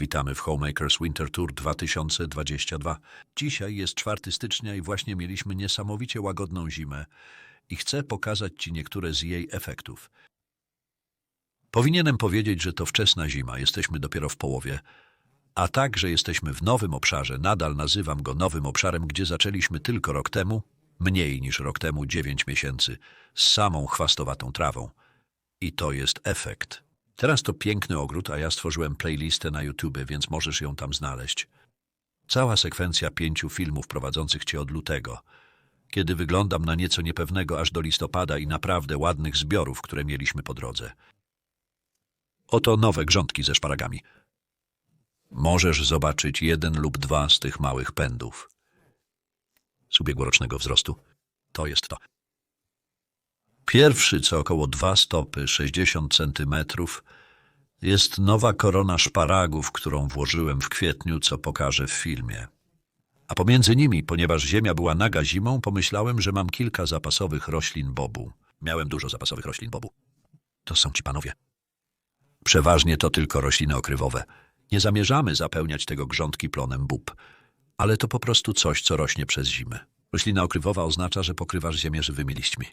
Witamy w Homemakers Winter Tour 2022. Dzisiaj jest 4 stycznia i właśnie mieliśmy niesamowicie łagodną zimę i chcę pokazać Ci niektóre z jej efektów. Powinienem powiedzieć, że to wczesna zima, jesteśmy dopiero w połowie, a także jesteśmy w nowym obszarze, nadal nazywam go nowym obszarem, gdzie zaczęliśmy tylko rok temu, mniej niż rok temu, 9 miesięcy, z samą chwastowatą trawą. I to jest efekt. Teraz to piękny ogród, a ja stworzyłem playlistę na YouTube, więc możesz ją tam znaleźć. Cała sekwencja pięciu filmów prowadzących cię od lutego, kiedy wyglądam na nieco niepewnego aż do listopada i naprawdę ładnych zbiorów, które mieliśmy po drodze. Oto nowe grządki ze szparagami. Możesz zobaczyć jeden lub dwa z tych małych pędów. Z ubiegłorocznego wzrostu. To jest to. Pierwszy, co około 2 stopy, 60 centymetrów, jest nowa korona szparagów, którą włożyłem w kwietniu, co pokażę w filmie. A pomiędzy nimi, ponieważ ziemia była naga zimą, pomyślałem, że mam kilka zapasowych roślin bobu. Miałem dużo zapasowych roślin bobu. To są ci panowie. Przeważnie to tylko rośliny okrywowe. Nie zamierzamy zapełniać tego grządki plonem bób, ale to po prostu coś, co rośnie przez zimę. Roślina okrywowa oznacza, że pokrywasz ziemię żywymi liśćmi.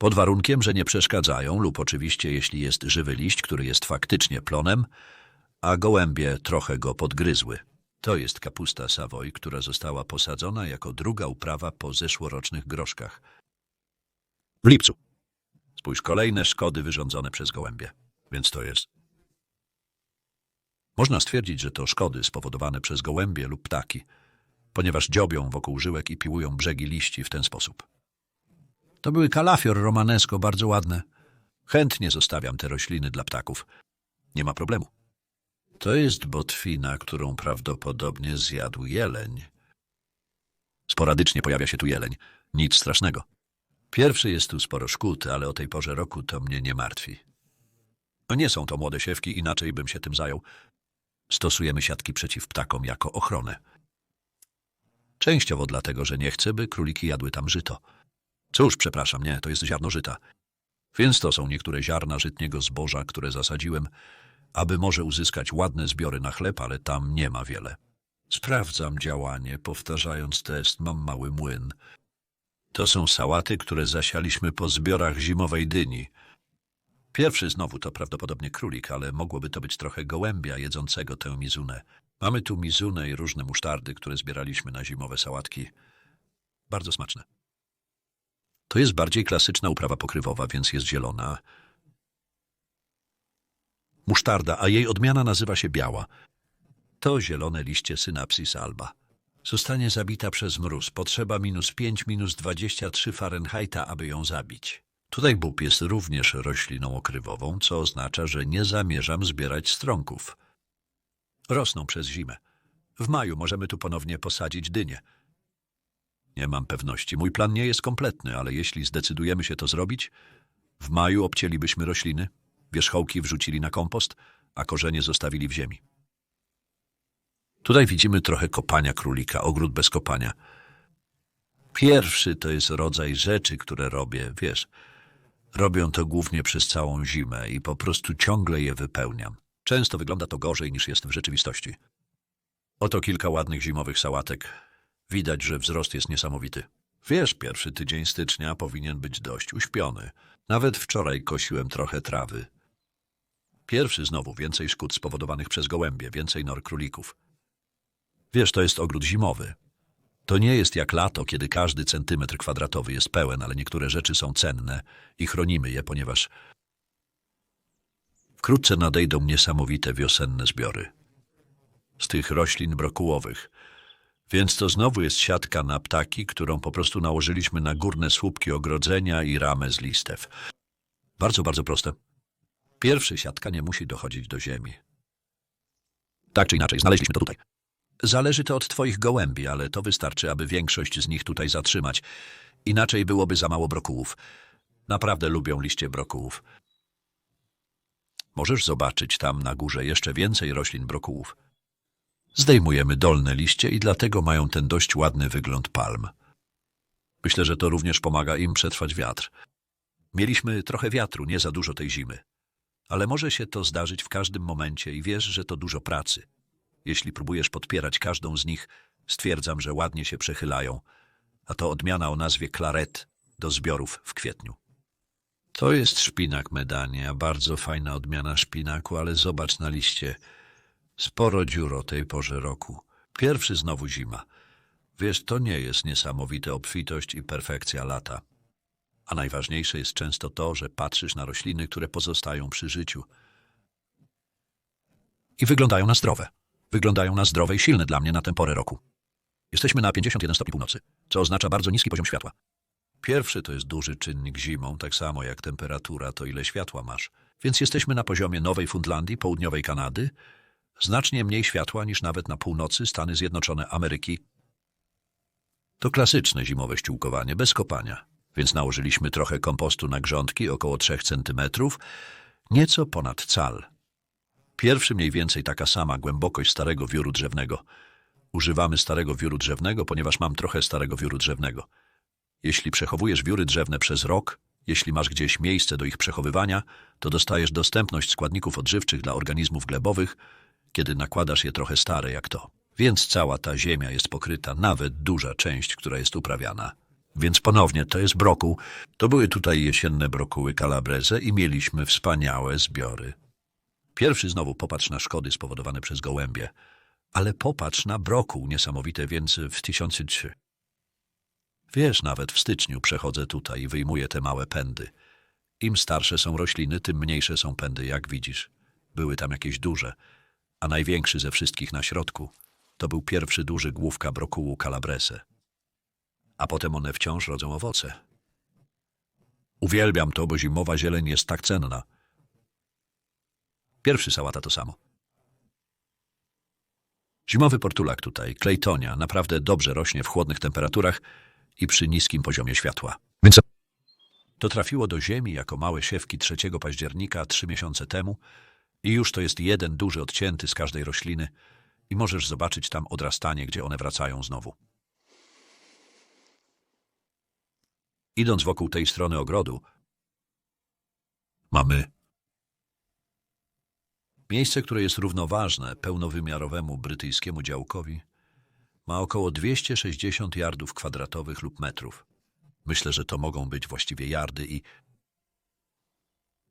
Pod warunkiem, że nie przeszkadzają lub oczywiście jeśli jest żywy liść, który jest faktycznie plonem, a gołębie trochę go podgryzły. To jest kapusta Savoy, która została posadzona jako druga uprawa po zeszłorocznych groszkach. W lipcu. Spójrz, kolejne szkody wyrządzone przez gołębie. Więc to jest. Można stwierdzić, że to szkody spowodowane przez gołębie lub ptaki, ponieważ dziobią wokół żyłek i piłują brzegi liści w ten sposób. To były kalafior romanesco, bardzo ładne. Chętnie zostawiam te rośliny dla ptaków. Nie ma problemu. To jest botwina, którą prawdopodobnie zjadł jeleń. Sporadycznie pojawia się tu jeleń. Nic strasznego. Pierwszy jest tu sporo szkód, ale o tej porze roku to mnie nie martwi. No nie są to młode siewki, inaczej bym się tym zajął. Stosujemy siatki przeciw ptakom jako ochronę. Częściowo dlatego, że nie chcę, by króliki jadły tam żyto. Cóż, przepraszam, nie, to jest ziarno żyta. Więc to są niektóre ziarna żytniego zboża, które zasadziłem, aby może uzyskać ładne zbiory na chleb, ale tam nie ma wiele. Sprawdzam działanie, powtarzając test, mam mały młyn. To są sałaty, które zasialiśmy po zbiorach zimowej dyni. Pierwszy znowu to prawdopodobnie królik, ale mogłoby to być trochę gołębia jedzącego tę mizunę. Mamy tu mizunę i różne musztardy, które zbieraliśmy na zimowe sałatki. Bardzo smaczne. To jest bardziej klasyczna uprawa pokrywowa, więc jest zielona. Musztarda, a jej odmiana nazywa się biała. To zielone liście synapsis alba. Zostanie zabita przez mróz. Potrzeba minus 5, minus 23 Fahrenheita, aby ją zabić. Tutaj bób jest również rośliną okrywową, co oznacza, że nie zamierzam zbierać strąków. Rosną przez zimę. W maju możemy tu ponownie posadzić dynie. Nie mam pewności. Mój plan nie jest kompletny, ale jeśli zdecydujemy się to zrobić, w maju obcięlibyśmy rośliny, wierzchołki wrzucili na kompost, a korzenie zostawili w ziemi. Tutaj widzimy trochę kopania królika, ogród bez kopania. Pierwszy to jest rodzaj rzeczy, które robię, wiesz. Robią to głównie przez całą zimę i po prostu ciągle je wypełniam. Często wygląda to gorzej niż jest w rzeczywistości. Oto kilka ładnych zimowych sałatek. Widać, że wzrost jest niesamowity. Wiesz, pierwszy tydzień stycznia powinien być dość uśpiony. Nawet wczoraj kosiłem trochę trawy. Pierwszy znowu więcej szkód spowodowanych przez gołębie, więcej nor królików. Wiesz, to jest ogród zimowy. To nie jest jak lato, kiedy każdy centymetr kwadratowy jest pełen, ale niektóre rzeczy są cenne i chronimy je, ponieważ wkrótce nadejdą niesamowite wiosenne zbiory. Z tych roślin brokułowych. Więc to znowu jest siatka na ptaki, którą po prostu nałożyliśmy na górne słupki ogrodzenia i ramę z listew. Bardzo, bardzo proste. Pierwszy siatka nie musi dochodzić do ziemi. Tak czy inaczej, znaleźliśmy to tutaj. Zależy to od twoich gołębi, ale to wystarczy, aby większość z nich tutaj zatrzymać. Inaczej byłoby za mało brokułów. Naprawdę lubią liście brokułów. Możesz zobaczyć tam na górze jeszcze więcej roślin brokułów. Zdejmujemy dolne liście i dlatego mają ten dość ładny wygląd palm. Myślę, że to również pomaga im przetrwać wiatr. Mieliśmy trochę wiatru, nie za dużo tej zimy. Ale może się to zdarzyć w każdym momencie i wiesz, że to dużo pracy. Jeśli próbujesz podpierać każdą z nich, stwierdzam, że ładnie się przechylają, a to odmiana o nazwie klaret do zbiorów w kwietniu. To jest szpinak medania, bardzo fajna odmiana szpinaku, ale zobacz na liście. Sporo dziur o tej porze roku. Pierwszy znowu zima. Wiesz, to nie jest niesamowite obfitość i perfekcja lata. A najważniejsze jest często to, że patrzysz na rośliny, które pozostają przy życiu. I wyglądają na zdrowe. Wyglądają na zdrowe i silne dla mnie na tę porę roku. Jesteśmy na 51 stopni północy, co oznacza bardzo niski poziom światła. Pierwszy to jest duży czynnik zimą, tak samo jak temperatura, to ile światła masz. Więc jesteśmy na poziomie Nowej Fundlandii, południowej Kanady, znacznie mniej światła niż nawet na północy Stany Zjednoczone Ameryki. To klasyczne zimowe ściółkowanie, bez kopania. Więc nałożyliśmy trochę kompostu na grządki, około 3 cm, nieco ponad cal. Pierwszy mniej więcej taka sama głębokość starego wióru drzewnego. Używamy starego wióru drzewnego, ponieważ mam trochę starego wióru drzewnego. Jeśli przechowujesz wióry drzewne przez rok, jeśli masz gdzieś miejsce do ich przechowywania, to dostajesz dostępność składników odżywczych dla organizmów glebowych, kiedy nakładasz je trochę stare jak to. Więc cała ta ziemia jest pokryta, nawet duża część, która jest uprawiana. Więc ponownie, to jest brokuł. To były tutaj jesienne brokuły calabrese i mieliśmy wspaniałe zbiory. Pierwszy znowu popatrz na szkody spowodowane przez gołębie. Ale popatrz na brokuł niesamowite, więc w tysiący... Wiesz, nawet w styczniu przechodzę tutaj i wyjmuję te małe pędy. Im starsze są rośliny, tym mniejsze są pędy, jak widzisz. Były tam jakieś duże, a największy ze wszystkich na środku to był pierwszy duży główka brokułu calabrese. A potem one wciąż rodzą owoce. Uwielbiam to, bo zimowa zieleń jest tak cenna. Pierwszy sałata to samo. Zimowy portulak tutaj, klejtonia, naprawdę dobrze rośnie w chłodnych temperaturach i przy niskim poziomie światła. Więc To trafiło do ziemi jako małe siewki 3 października trzy miesiące temu i już to jest jeden duży odcięty z każdej rośliny i możesz zobaczyć tam odrastanie, gdzie one wracają znowu. Idąc wokół tej strony ogrodu, mamy miejsce, które jest równoważne pełnowymiarowemu brytyjskiemu działkowi. Ma około 260 yardów kwadratowych lub metrów. Myślę, że to mogą być właściwie yardy i...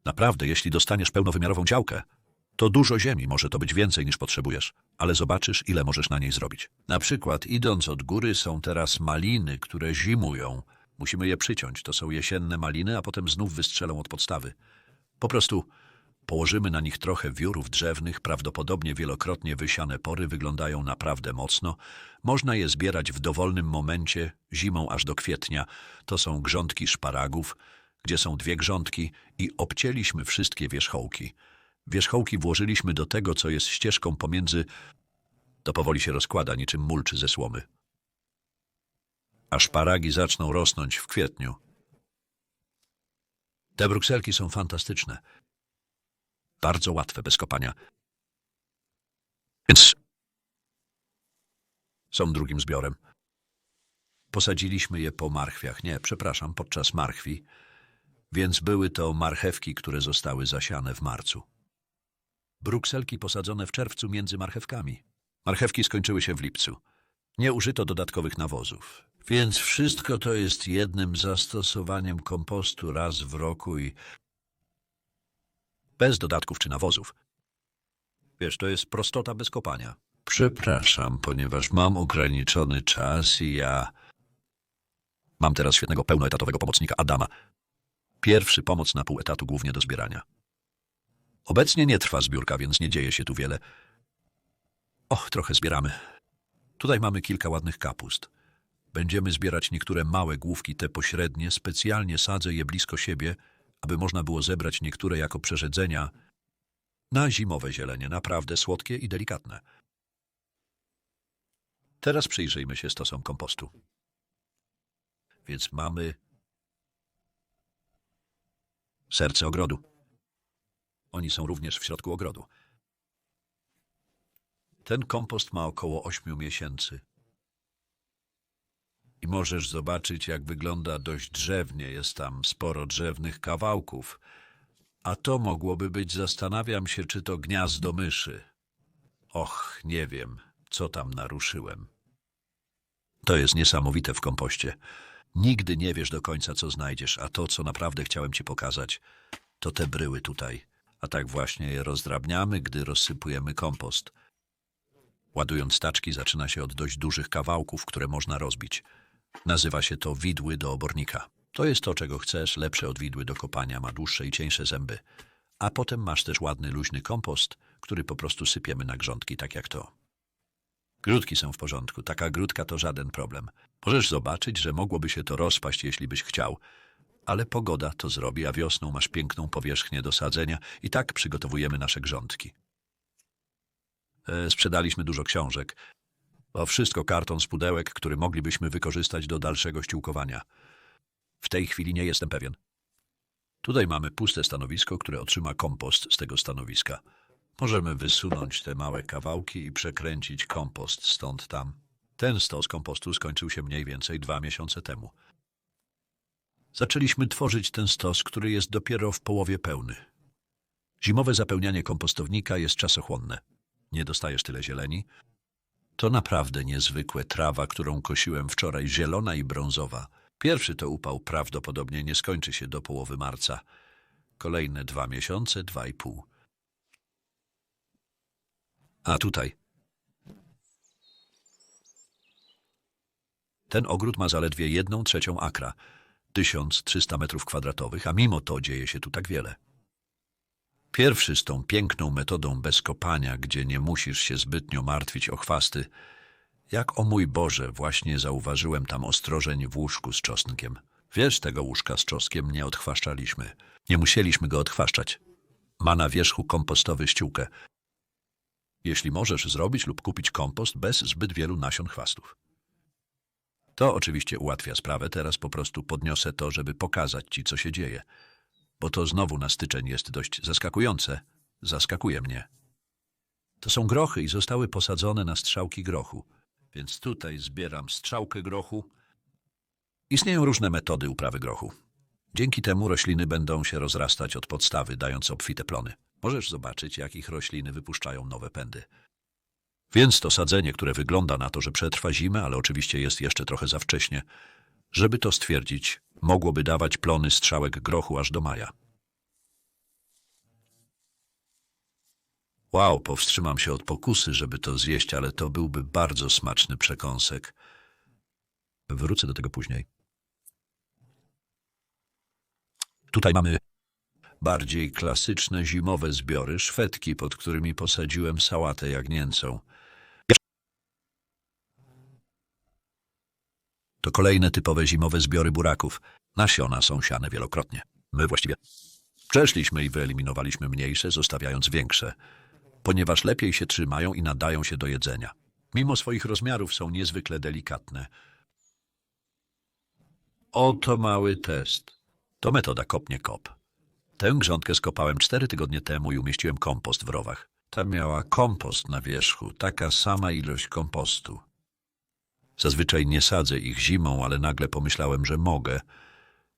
Naprawdę, jeśli dostaniesz pełnowymiarową działkę, to dużo ziemi, może to być więcej niż potrzebujesz, ale zobaczysz, ile możesz na niej zrobić. Na przykład, idąc od góry, są teraz maliny, które zimują. Musimy je przyciąć. To są jesienne maliny, a potem znów wystrzelą od podstawy. Po prostu położymy na nich trochę wiórów drzewnych, prawdopodobnie wielokrotnie wysiane pory wyglądają naprawdę mocno. Można je zbierać w dowolnym momencie, zimą aż do kwietnia. To są grządki szparagów, gdzie są dwie grządki i obcięliśmy wszystkie wierzchołki. Wierzchołki włożyliśmy do tego, co jest ścieżką pomiędzy... To powoli się rozkłada niczym mulczy ze słomy. A szparagi zaczną rosnąć w kwietniu. Te brukselki są fantastyczne. Bardzo łatwe bez kopania. Więc są drugim zbiorem. Posadziliśmy je po marchwiach. Nie, przepraszam, podczas marchwi. Więc były to marchewki, które zostały zasiane w marcu. Brukselki posadzone w czerwcu między marchewkami. Marchewki skończyły się w lipcu. Nie użyto dodatkowych nawozów. Więc wszystko to jest jednym zastosowaniem kompostu raz w roku i bez dodatków czy nawozów. Wiesz, to jest prostota bez kopania. Przepraszam, ponieważ mam ograniczony czas i ja... Mam teraz świetnego pełnoetatowego pomocnika Adama. Pierwszy pomoc na pół etatu głównie do zbierania. Obecnie nie trwa zbiórka, więc nie dzieje się tu wiele. Och, trochę zbieramy. Tutaj mamy kilka ładnych kapust. Będziemy zbierać niektóre małe główki, te pośrednie. Specjalnie sadzę je blisko siebie, aby można było zebrać niektóre jako przerzedzenia na zimowe zielenie, naprawdę słodkie i delikatne. Teraz przyjrzyjmy się stosom kompostu. Więc mamy serce ogrodu. Oni są również w środku ogrodu. Ten kompost ma około 8 miesięcy. I możesz zobaczyć, jak wygląda dość drzewnie. Jest tam sporo drzewnych kawałków. A to mogłoby być, zastanawiam się, czy to gniazdo myszy. Och, nie wiem, co tam naruszyłem. To jest niesamowite w kompoście. Nigdy nie wiesz do końca, co znajdziesz, a to, co naprawdę chciałem ci pokazać, to te bryły tutaj. A tak właśnie je rozdrabniamy, gdy rozsypujemy kompost. Ładując taczki zaczyna się od dość dużych kawałków, które można rozbić. Nazywa się to widły do obornika. To jest to, czego chcesz, lepsze od widły do kopania, ma dłuższe i cieńsze zęby. A potem masz też ładny, luźny kompost, który po prostu sypiemy na grządki, tak jak to. Grudki są w porządku, taka grudka to żaden problem. Możesz zobaczyć, że mogłoby się to rozpaść, jeśli byś chciał, ale pogoda to zrobi, a wiosną masz piękną powierzchnię do sadzenia i tak przygotowujemy nasze grządki. E, sprzedaliśmy dużo książek. To wszystko karton z pudełek, który moglibyśmy wykorzystać do dalszego ściółkowania. W tej chwili nie jestem pewien. Tutaj mamy puste stanowisko, które otrzyma kompost z tego stanowiska. Możemy wysunąć te małe kawałki i przekręcić kompost stąd tam. Ten stos kompostu skończył się mniej więcej dwa miesiące temu. Zaczęliśmy tworzyć ten stos, który jest dopiero w połowie pełny. Zimowe zapełnianie kompostownika jest czasochłonne. Nie dostajesz tyle zieleni. To naprawdę niezwykłe trawa, którą kosiłem wczoraj, zielona i brązowa. Pierwszy to upał prawdopodobnie nie skończy się do połowy marca. Kolejne dwa miesiące, dwa i pół. A tutaj. Ten ogród ma zaledwie jedną trzecią akra, 1300 metrów kwadratowych, a mimo to dzieje się tu tak wiele. Pierwszy z tą piękną metodą bez kopania, gdzie nie musisz się zbytnio martwić o chwasty. Jak o mój Boże, właśnie zauważyłem tam ostrożeń w łóżku z czosnkiem. Wiesz, tego łóżka z czosnkiem nie odchwaszczaliśmy. Nie musieliśmy go odchwaszczać. Ma na wierzchu kompostowy ściółkę. Jeśli możesz zrobić lub kupić kompost bez zbyt wielu nasion chwastów. To oczywiście ułatwia sprawę, teraz po prostu podniosę to, żeby pokazać ci, co się dzieje. Bo to znowu na styczeń jest dość zaskakujące. Zaskakuje mnie. To są grochy i zostały posadzone na strzałki grochu. Więc tutaj zbieram strzałkę grochu. Istnieją różne metody uprawy grochu. Dzięki temu rośliny będą się rozrastać od podstawy, dając obfite plony. Możesz zobaczyć, jak ich rośliny wypuszczają nowe pędy. Więc to sadzenie, które wygląda na to, że przetrwa zimę, ale oczywiście jest jeszcze trochę za wcześnie, żeby to stwierdzić, mogłoby dawać plony strzałek grochu aż do maja. Wow, powstrzymam się od pokusy, żeby to zjeść, ale to byłby bardzo smaczny przekąsek. Wrócę do tego później. Tutaj mamy bardziej klasyczne zimowe zbiory, szwedki, pod którymi posadziłem sałatę jagnięcą. To kolejne typowe zimowe zbiory buraków. Nasiona są siane wielokrotnie. My właściwie przeszliśmy i wyeliminowaliśmy mniejsze, zostawiając większe, ponieważ lepiej się trzymają i nadają się do jedzenia. Mimo swoich rozmiarów są niezwykle delikatne. Oto mały test. To metoda kopnie kop. Tę grządkę skopałem cztery tygodnie temu i umieściłem kompost w rowach. Ta miała kompost na wierzchu, taka sama ilość kompostu. Zazwyczaj nie sadzę ich zimą, ale nagle pomyślałem, że mogę,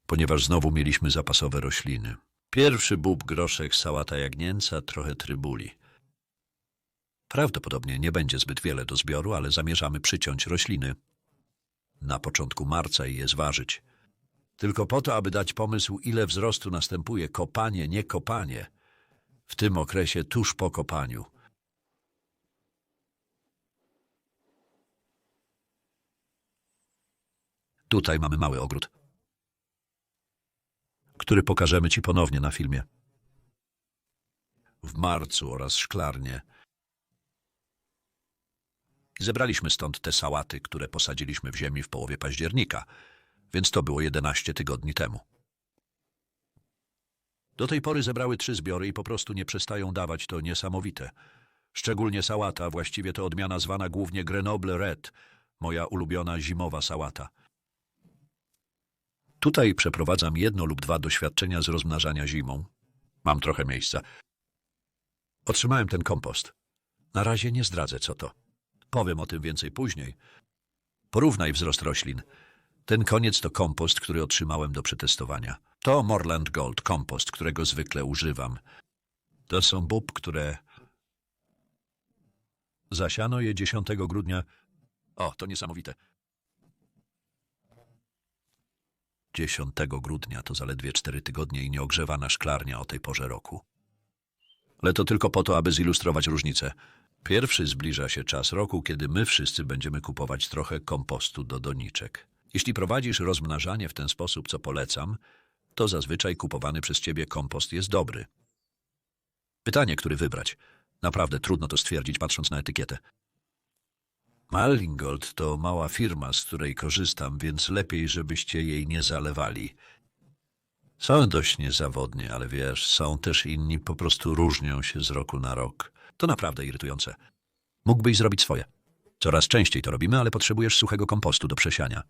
ponieważ znowu mieliśmy zapasowe rośliny. Pierwszy bób, groszek, sałata jagnięca, trochę trybuli. Prawdopodobnie nie będzie zbyt wiele do zbioru, ale zamierzamy przyciąć rośliny na początku marca i je zważyć. Tylko po to, aby dać pomysł, ile wzrostu następuje kopanie, nie kopanie, w tym okresie tuż po kopaniu. Tutaj mamy mały ogród, który pokażemy Ci ponownie na filmie. W marcu oraz szklarnie. Zebraliśmy stąd te sałaty, które posadziliśmy w ziemi w połowie października, więc to było 11 tygodni temu. Do tej pory zebrały trzy zbiory i po prostu nie przestają dawać, to niesamowite. Szczególnie sałata, właściwie to odmiana zwana głównie Grenoble Red, moja ulubiona zimowa sałata. Tutaj przeprowadzam jedno lub dwa doświadczenia z rozmnażania zimą. Mam trochę miejsca. Otrzymałem ten kompost. Na razie nie zdradzę, co to. Powiem o tym więcej później. Porównaj wzrost roślin. Ten koniec to kompost, który otrzymałem do przetestowania. To Morland Gold, kompost, którego zwykle używam. To są bób, które... Zasiano je 10 grudnia. O, to niesamowite. 10 grudnia to zaledwie cztery tygodnie i nieogrzewana szklarnia o tej porze roku. Ale to tylko po to, aby zilustrować różnicę. Pierwszy zbliża się czas roku, kiedy my wszyscy będziemy kupować trochę kompostu do doniczek. Jeśli prowadzisz rozmnażanie w ten sposób, co polecam, to zazwyczaj kupowany przez ciebie kompost jest dobry. Pytanie, który wybrać. Naprawdę trudno to stwierdzić, patrząc na etykietę. Mallingold to mała firma, z której korzystam, więc lepiej, żebyście jej nie zalewali. Są dość niezawodnie, ale wiesz, są też inni, po prostu różnią się z roku na rok. To naprawdę irytujące. Mógłbyś zrobić swoje. Coraz częściej to robimy, ale potrzebujesz suchego kompostu do przesiania.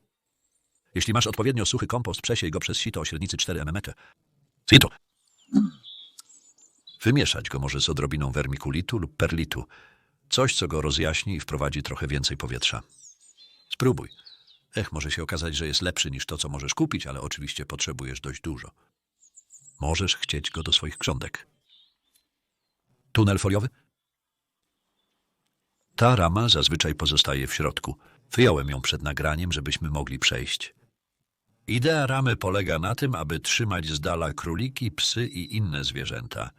Jeśli masz odpowiednio suchy kompost, przesiej go przez sito o średnicy 4 mm. Sito! Wymieszać go może z odrobiną wermikulitu lub perlitu. Coś, co go rozjaśni i wprowadzi trochę więcej powietrza. Spróbuj. Ech, może się okazać, że jest lepszy niż to, co możesz kupić, ale oczywiście potrzebujesz dość dużo. Możesz chcieć go do swoich krządek. Tunel foliowy? Ta rama zazwyczaj pozostaje w środku. Wyjąłem ją przed nagraniem, żebyśmy mogli przejść. Idea ramy polega na tym, aby trzymać z dala króliki, psy i inne zwierzęta.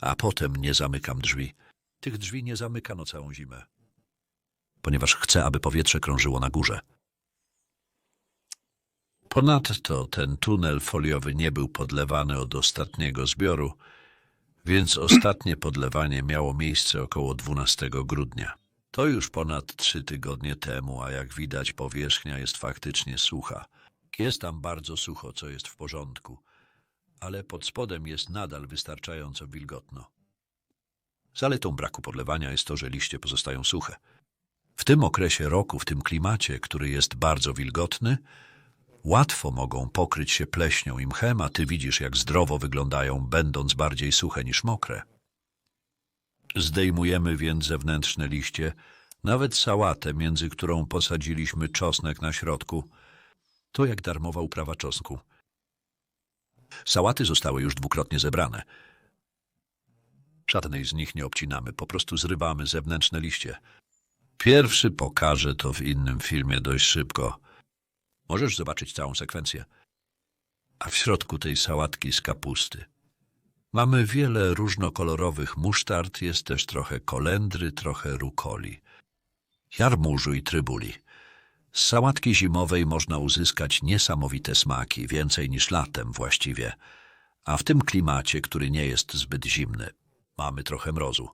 A potem nie zamykam drzwi. Tych drzwi nie zamykano całą zimę. Ponieważ chcę, aby powietrze krążyło na górze. Ponadto ten tunel foliowy nie był podlewany od ostatniego zbioru, więc ostatnie podlewanie miało miejsce około 12 grudnia. To już ponad trzy tygodnie temu, a jak widać powierzchnia jest faktycznie sucha. Jest tam bardzo sucho, co jest w porządku, ale pod spodem jest nadal wystarczająco wilgotno. Zaletą braku podlewania jest to, że liście pozostają suche. W tym okresie roku, w tym klimacie, który jest bardzo wilgotny, łatwo mogą pokryć się pleśnią i mchem, a ty widzisz, jak zdrowo wyglądają, będąc bardziej suche niż mokre. Zdejmujemy więc zewnętrzne liście, nawet sałatę, między którą posadziliśmy czosnek na środku. To jak darmowa uprawa czosnku. Sałaty zostały już dwukrotnie zebrane. Żadnej z nich nie obcinamy, po prostu zrywamy zewnętrzne liście. Pierwszy pokażę to w innym filmie dość szybko. Możesz zobaczyć całą sekwencję. A w środku tej sałatki z kapusty. Mamy wiele różnokolorowych musztard, jest też trochę kolendry, trochę rukoli, jarmużu i trybuli. Z sałatki zimowej można uzyskać niesamowite smaki, więcej niż latem właściwie. A w tym klimacie, który nie jest zbyt zimny, mamy trochę mrozu.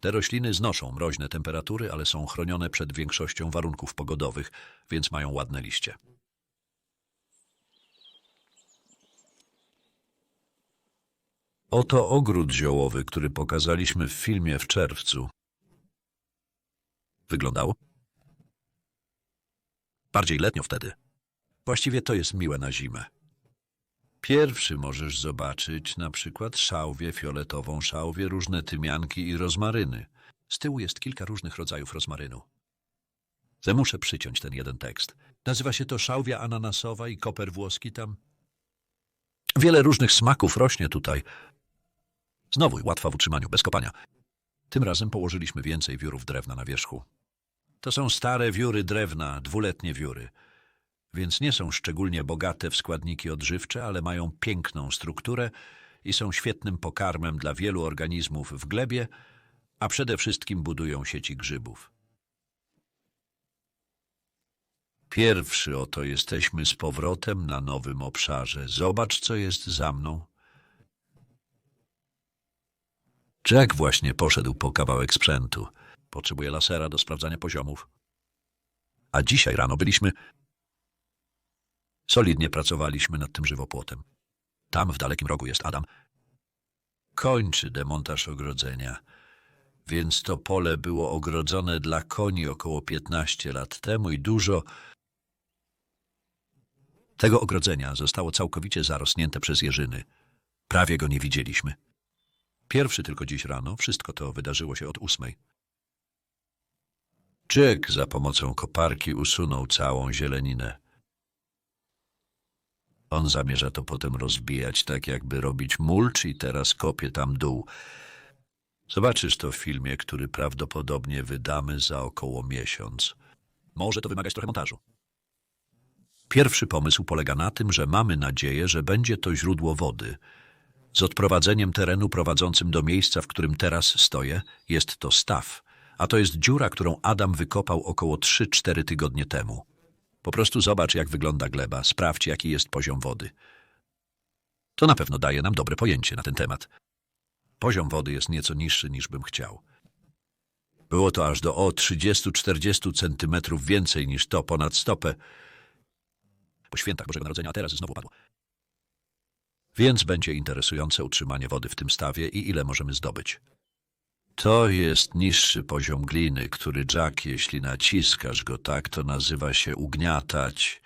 Te rośliny znoszą mroźne temperatury, ale są chronione przed większością warunków pogodowych, więc mają ładne liście. Oto ogród ziołowy, który pokazaliśmy w filmie w czerwcu. Wyglądało? Bardziej letnio wtedy. Właściwie to jest miłe na zimę. Pierwszy możesz zobaczyć na przykład szałwię fioletową, szałwię, różne tymianki i rozmaryny. Z tyłu jest kilka różnych rodzajów rozmarynu. Ze muszę przyciąć ten jeden tekst. Nazywa się to szałwia ananasowa i koper włoski tam. Wiele różnych smaków rośnie tutaj. Znowu łatwa w utrzymaniu, bez kopania. Tym razem położyliśmy więcej wiórów drewna na wierzchu. To są stare wióry drewna, dwuletnie wióry, więc nie są szczególnie bogate w składniki odżywcze, ale mają piękną strukturę i są świetnym pokarmem dla wielu organizmów w glebie, a przede wszystkim budują sieci grzybów. Pierwszy oto jesteśmy z powrotem na nowym obszarze. Zobacz, co jest za mną. Jack właśnie poszedł po kawałek sprzętu. Potrzebuje lasera do sprawdzania poziomów. A dzisiaj rano byliśmy... Solidnie pracowaliśmy nad tym żywopłotem. Tam w dalekim rogu jest Adam. Kończy demontaż ogrodzenia. Więc to pole było ogrodzone dla koni około 15 lat temu i dużo tego ogrodzenia zostało całkowicie zarosnięte przez jeżyny. Prawie go nie widzieliśmy. Pierwszy tylko dziś rano, wszystko to wydarzyło się od ósmej. Jack za pomocą koparki usunął całą zieleninę. On zamierza to potem rozbijać, tak jakby robić mulcz i teraz kopie tam dół. Zobaczysz to w filmie, który prawdopodobnie wydamy za około miesiąc. Może to wymagać trochę montażu. Pierwszy pomysł polega na tym, że mamy nadzieję, że będzie to źródło wody. Z odprowadzeniem terenu prowadzącym do miejsca, w którym teraz stoję, jest to staw, a to jest dziura, którą Adam wykopał około 3-4 tygodnie temu. Po prostu zobacz, jak wygląda gleba, sprawdź, jaki jest poziom wody. To na pewno daje nam dobre pojęcie na ten temat. Poziom wody jest nieco niższy niż bym chciał. Było to aż do o 30-40 centymetrów więcej niż to ponad stopę. Po świętach Bożego Narodzenia, a teraz znowu padło. Więc będzie interesujące utrzymanie wody w tym stawie i ile możemy zdobyć. To jest niższy poziom gliny, który Jack, jeśli naciskasz go tak, to nazywa się ugniatać.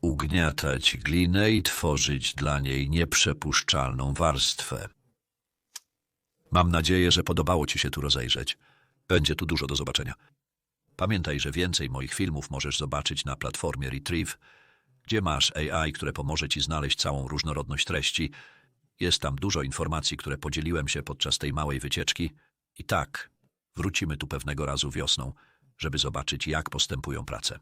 Ugniatać glinę i tworzyć dla niej nieprzepuszczalną warstwę. Mam nadzieję, że podobało Ci się tu rozejrzeć. Będzie tu dużo do zobaczenia. Pamiętaj, że więcej moich filmów możesz zobaczyć na platformie Retrieve, gdzie masz AI, które pomoże Ci znaleźć całą różnorodność treści. Jest tam dużo informacji, które podzieliłem się podczas tej małej wycieczki. I tak, wrócimy tu pewnego razu wiosną, żeby zobaczyć, jak postępują prace.